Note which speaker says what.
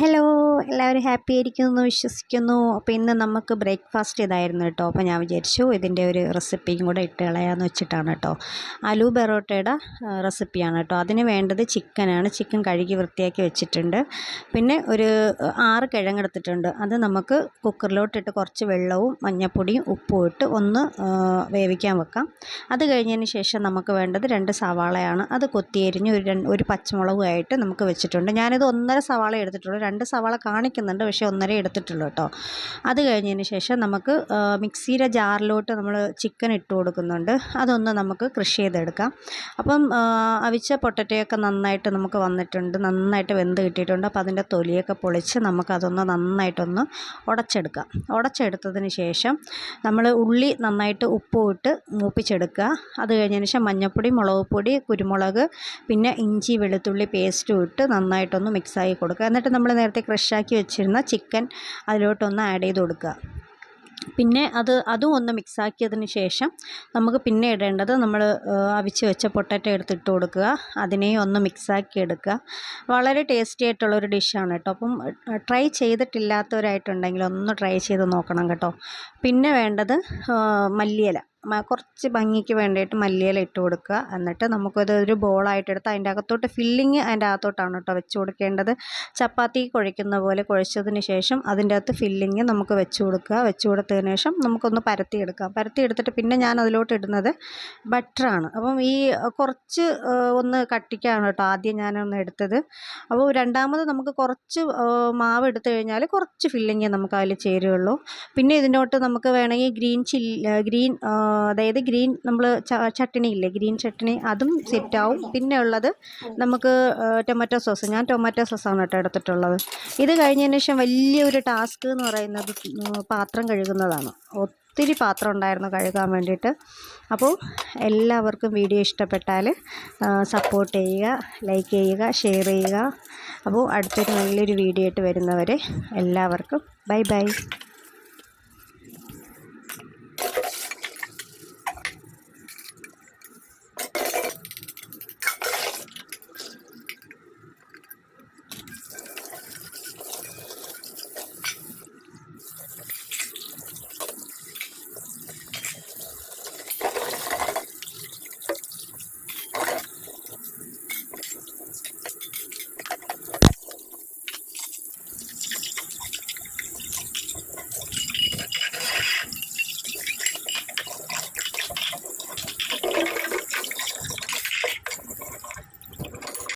Speaker 1: Hello എല്ലാവരും happy ആയിരിക്കുമെന്ന് വിശ്വസിക്കുന്നു. അപ്പോൾ ഇന്ന് നമുക്ക് ബ്രേക്ക്ഫാസ്റ്റ് ഇതായിരുന്നു കേട്ടോ. അപ്പോൾ ഞാൻ വിചാരിച്ചു ഇതിന്റെ ഒരു റെസിപ്പിയും കൂടെ ഇട്ട് കളയാമെന്ന് വെച്ചിട്ടാണ് കേട്ടോ. ആലു പെറോട്ടയുടെ റെസിപ്പിയാണ് കേട്ടോ. അതിന് വേണ്ടത് ചിക്കനാണ്. ചിക്കൻ കഴുകി വൃത്തിയാക്കി വെച്ചിട്ടുണ്ട്. പിന്നെ ഒരു ആറ് കിഴങ്ങെടുത്തിട്ടുണ്ട്. അത് നമുക്ക് കുക്കറിലോട്ടിട്ട് കുറച്ച് വെള്ളവും മഞ്ഞപ്പൊടിയും ഉപ്പും ഇട്ട് ഒന്ന് വേവിക്കാൻ വെക്കാം. അത് കഴിഞ്ഞതിന് ശേഷം നമുക്ക് വേണ്ടത് രണ്ട് സവാളയാണ്. അത് കൊത്തിയരിഞ്ഞ് ഒരു ഒരു പച്ചമുളകുമായിട്ട് നമുക്ക് വെച്ചിട്ടുണ്ട്. ഞാനിത് ഒന്നര സവാള എടുത്തിട്ടുള്ളൂ. രണ്ട് സവാള കാണിക്കുന്നുണ്ട്. പക്ഷേ ഒന്നര എടുത്തിട്ടുള്ളൂ കേട്ടോ. അത് കഴിഞ്ഞതിന് ശേഷം നമുക്ക് മിക്സിയുടെ ജാറിലോട്ട് നമ്മൾ ചിക്കൻ ഇട്ട് കൊടുക്കുന്നുണ്ട്. അതൊന്ന് നമുക്ക് കൃഷി ചെയ്തെടുക്കാം. അപ്പം അവിച്ച പൊട്ടറ്റയൊക്കെ നന്നായിട്ട് നമുക്ക് വന്നിട്ടുണ്ട്. നന്നായിട്ട് വെന്ത് കിട്ടിയിട്ടുണ്ട്. അപ്പോൾ അതിന്റെ തൊലിയൊക്കെ പൊളിച്ച് നമുക്കതൊന്ന് നന്നായിട്ടൊന്ന് ഉടച്ചെടുക്കാം. ഉടച്ചെടുത്തതിന് ശേഷം നമ്മൾ ഉള്ളി നന്നായിട്ട് ഉപ്പും ഇട്ട് മൂപ്പിച്ചെടുക്കുക. അത് കഴിഞ്ഞതിന് ശേഷം മഞ്ഞൾപ്പൊടി മുളക് പൊടി കുരുമുളക് പിന്നെ ഇഞ്ചി വെളുത്തുള്ളി പേസ്റ്റും ഇട്ട് നന്നായിട്ടൊന്ന് മിക്സാക്കി കൊടുക്കുക. എന്നിട്ട് നമ്മൾ നേരത്തെ ക്രഷാക്കി വെച്ചിരുന്ന ചിക്കൻ അതിലോട്ടൊന്ന് ആഡ് ചെയ്ത് കൊടുക്കുക. പിന്നെ അത് അതും ഒന്ന് മിക്സാക്കിയതിന് ശേഷം നമുക്ക് പിന്നെ ഇടേണ്ടത് നമ്മൾ അവിച്ച് വെച്ച പൊട്ടറ്റോ എടുത്തിട്ട് കൊടുക്കുക. അതിനെയും ഒന്ന് മിക്സാക്കി എടുക്കുക. വളരെ ടേസ്റ്റി ആയിട്ടുള്ളൊരു ഡിഷാണ് കേട്ടോ. അപ്പം ട്രൈ ചെയ്തിട്ടില്ലാത്തവരായിട്ടുണ്ടെങ്കിൽ ഒന്ന് ട്രൈ ചെയ്ത് നോക്കണം കേട്ടോ. പിന്നെ വേണ്ടത് മല്ലിയില. കുറച്ച് ഭംഗിക്ക് വേണ്ടിയിട്ട് മല്ലിയില ഇട്ട് കൊടുക്കുക. എന്നിട്ട് നമുക്കത് ഒരു ബോളായിട്ട് എടുത്ത് അതിന്റെ അകത്തോട്ട് ഫില്ലിങ് അതിന്റെ അകത്തോട്ടാണ് കേട്ടോ വെച്ച് കൊടുക്കേണ്ടത്. ചപ്പാത്തി കുഴയ്ക്കുന്ന പോലെ കുഴച്ചതിന് ശേഷം അതിന്റെ അകത്ത് ഫില്ലിങ് നമുക്ക് വെച്ച് കൊടുക്കുക. വെച്ച് കൊടുത്തതിന് ശേഷം നമുക്കൊന്ന് പരത്തിയെടുക്കാം പരത്തിയെടുത്തിട്ട് പിന്നെ ഞാൻ അതിലോട്ട് ഇടുന്നത് ബട്ടറാണ് അപ്പം ഈ കുറച്ച് ഒന്ന് കട്ടിക്കാണ് കേട്ടോ ആദ്യം ഞാനൊന്ന് എടുത്തത്. അപ്പോൾ രണ്ടാമത് നമുക്ക് കുറച്ച് മാവ് എടുത്തു കഴിഞ്ഞാൽ കുറച്ച് ഫില്ലിങ് നമുക്ക് അതിൽ ചേരുകയുള്ളൂ. പിന്നെ ഇതിനോട്ട് നമുക്ക് വേണമെങ്കിൽ ഗ്രീൻ ചില്ലി ഗ്രീൻ അതായത് ഗ്രീൻ നമ്മൾ ചട്ടണി ഇല്ലേ ഗ്രീൻ ചട്ടിണി അതും സെറ്റാവും പിന്നെ ഉള്ളത് നമുക്ക് ടൊമാറ്റോ സോസ് ഞാൻ ടൊമാറ്റോ സോസാണ് കേട്ടോ എടുത്തിട്ടുള്ളത്. ഇത് കഴിഞ്ഞതിന് ശേഷം വലിയൊരു ടാസ്ക് എന്ന് പറയുന്നത് പാത്രം കഴുകുന്നതാണ്. ഒത്തിരി പാത്രം ഉണ്ടായിരുന്നു കഴുകാൻ വേണ്ടിയിട്ട്. അപ്പോൾ എല്ലാവർക്കും വീഡിയോ ഇഷ്ടപ്പെട്ടാൽ സപ്പോർട്ട് ചെയ്യുക ലൈക്ക് ചെയ്യുക ഷെയർ ചെയ്യുക. അപ്പോൾ അടുത്തൊരു നല്ലൊരു വീഡിയോ ആയിട്ട് വരുന്നവരെ എല്ലാവർക്കും ബൈ ബൈ